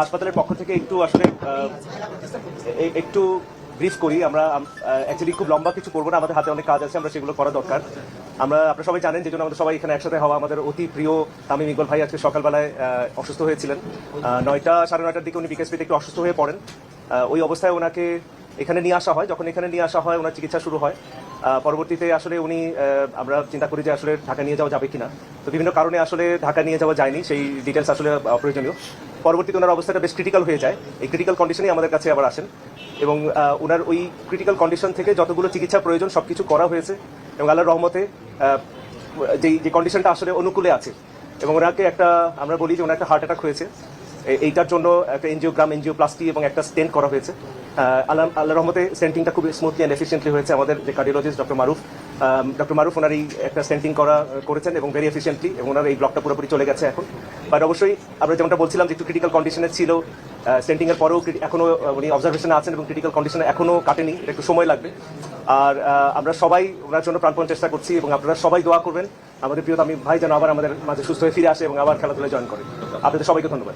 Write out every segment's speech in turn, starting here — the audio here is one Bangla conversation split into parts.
হাসপাতালের পক্ষ থেকে একটু আসলে একটু ব্রিফ করি। আমরা অ্যাকচুয়ালি খুব লম্বা কিছু করব না, আমাদের হাতে অনেক কাজ আছে, আমরা সেগুলো করা দরকার। আমরা, আপনারা সবাই জানেন যে জন্য আমাদের সবাই এখানে একসাথে হওয়া আমাদের অতি প্রিয় তামিম ইকবাল ভাই আজকে সকালবেলায় অসুস্থ হয়েছিলেন। নয়টা, সাড়ে নয়টার দিকে উনি বিকেএসপিতে একটু অসুস্থ হয়ে পড়েন। ওই অবস্থায় ওনাকে এখানে নিয়ে আসা হয়। যখন এখানে নিয়ে আসা হয়, ওনার চিকিৎসা শুরু হয়। পরবর্তীতে আসলে উনি আমরা চিন্তা করি যে আসলে ঢাকা নিয়ে যাওয়া যাবে কিনা। তো বিভিন্ন কারণে আসলে ঢাকা নিয়ে যাওয়া যায়নি, সেই ডিটেলস আসলে অপ্রয়োজনীয়। পরবর্তীতে ওনার অবস্থাটা বেশ ক্রিটিক্যাল হয়ে যায়। এই ক্রিটিক্যাল কন্ডিশনেই আমাদের কাছে আবার আসেন। এবং ওনার ওই ক্রিটিক্যাল কন্ডিশন থেকে যতগুলো চিকিৎসা প্রয়োজন সব কিছু করা হয়েছে। এবং আল্লাহর রহমতে যেই, যে কন্ডিশনটা আসলে অনুকূলে আছে। এবং ওনাকে একটা, আমরা বলি যে ওনার একটা হার্ট অ্যাটাক হয়েছে। এইটার জন্য একটা এনজিওগ্রাম এনজিও প্লাস্টি এবং একটা স্টেন্ট করা হয়েছে। আল্লাহ আল্লাহ রহমতে স্টেন্টিংটা খুব স্মুথলি অ্যান্ড এফিসিয়েন্টলি হয়েছে আমাদের যে cardiologist doctor Maruf. Doctor Maruf ওনার এই একটা সেন্টিং করা করেছেন এবং ভেরি এফিসিয়েন্টলি এবং ওনার এই ব্লকটা পুরোপুরি চলে গেছে এখন। বাট অবশ্যই আমরা যেমনটা বলছিলাম যে একটু ক্রিটিক্যাল কন্ডিশনে ছিল সেন্টিংয়ের পরেও এখনও উনি অবজারভেশনে আছেন এবং ক্রিটিক্যাল কন্ডিশনে এখনও কাটেনি একটু সময় লাগবে। আর আমরা সবাই ওনার জন্য প্রাণপণ চেষ্টা করছি এবং আপনারা সবাই দোয়া করবেন আমাদের প্রিয় আমি ভাই যেন আবার আমাদের মাঝে সুস্থ হয়ে ফিরে আসে এবং আবার খেলাধুলায় জয়েন করে। আপনাদের সবাইকে ধন্যবাদ।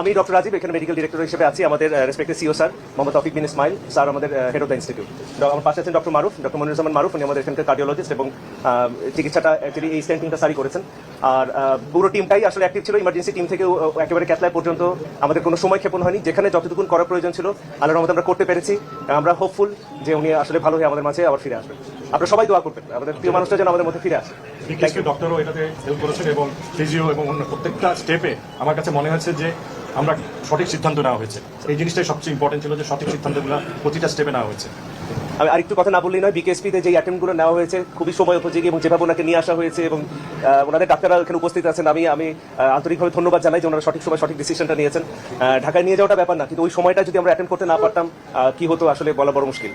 আমি ডক্টর রাজীব, এখানে মেডিকেল ডিরেক্টর হিসেবে আছি আমাদের respected CEO sir Mohammad Tawfiq bin Ismail sir আমাদের হেড অফ দ্য ইনস্টিটিউট আমার পাশে আছেন ডক্টর মারুফ, ডক্টর মনিরুজ্জামান মারুফ, উনি আমাদের এখানকার কার্ডিওলজিস্ট এবং চিকিৎসাটা অ্যাকচুয়ালি এই স্ট্যান্টিংটা সারি করেছেন। আর পুরো টিমটাই আসলে অ্যাক্টিভ ছিল ইমার্জেন্সি টিম থেকে একেবারে ক্যাটলায় পর্যন্ত আমাদের কোনো সময় ক্ষেপণ হয়নি। যেখানে যতটুকুন করার প্রয়োজন ছিল, আল্লাহর রহমতে আমরা করতে পেরেছি। আমরা হোপফুল যে উনি আসলে ভালো হয়ে আমাদের মাঝে আবার ফিরে আসবেন। আপনারা সবাই দোয়া করবেন আমাদের প্রিয় মানুষটা যেন আমাদের মধ্যে ফিরে আসে। বিকেএসপি ডক্টরও এটাতে হেল্প করেছেন এবং ফিজিও এবং অন্য প্রত্যেকটা স্টেপে আমার কাছে মনে হয়েছে যে আমরা সঠিক সিদ্ধান্ত নেওয়া হয়েছে। এই জিনিসটাই সবচেয়ে ইম্পর্টেন্ট ছিল যে সঠিক সিদ্ধান্তগুলো প্রতিটা স্টেপে নেওয়া হয়েছে। আমি আরেকটু কথা না বললেই নয় বিকেএসপিতে যে অ্যাটেম্পগুলো নেওয়া হয়েছে, খুবই সময় উপযোগী এবং যেভাবে ওনাকে নিয়ে আসা হয়েছে এবং ওনাদের ডাক্তাররা এখানে উপস্থিত আছেন, আমি আমি আন্তরিকভাবে ধন্যবাদ জানাই যে ওনারা সঠিক সময় সঠিক ডিসিশনটা নিয়েছেন। ঢাকায় নিয়ে যাওয়াটা ব্যাপার না, কিন্তু ওই সময়টা যদি আমরা অ্যাটেন্ড করতে না পারতাম কি হতো আসলে বলা বড় মুশকিল।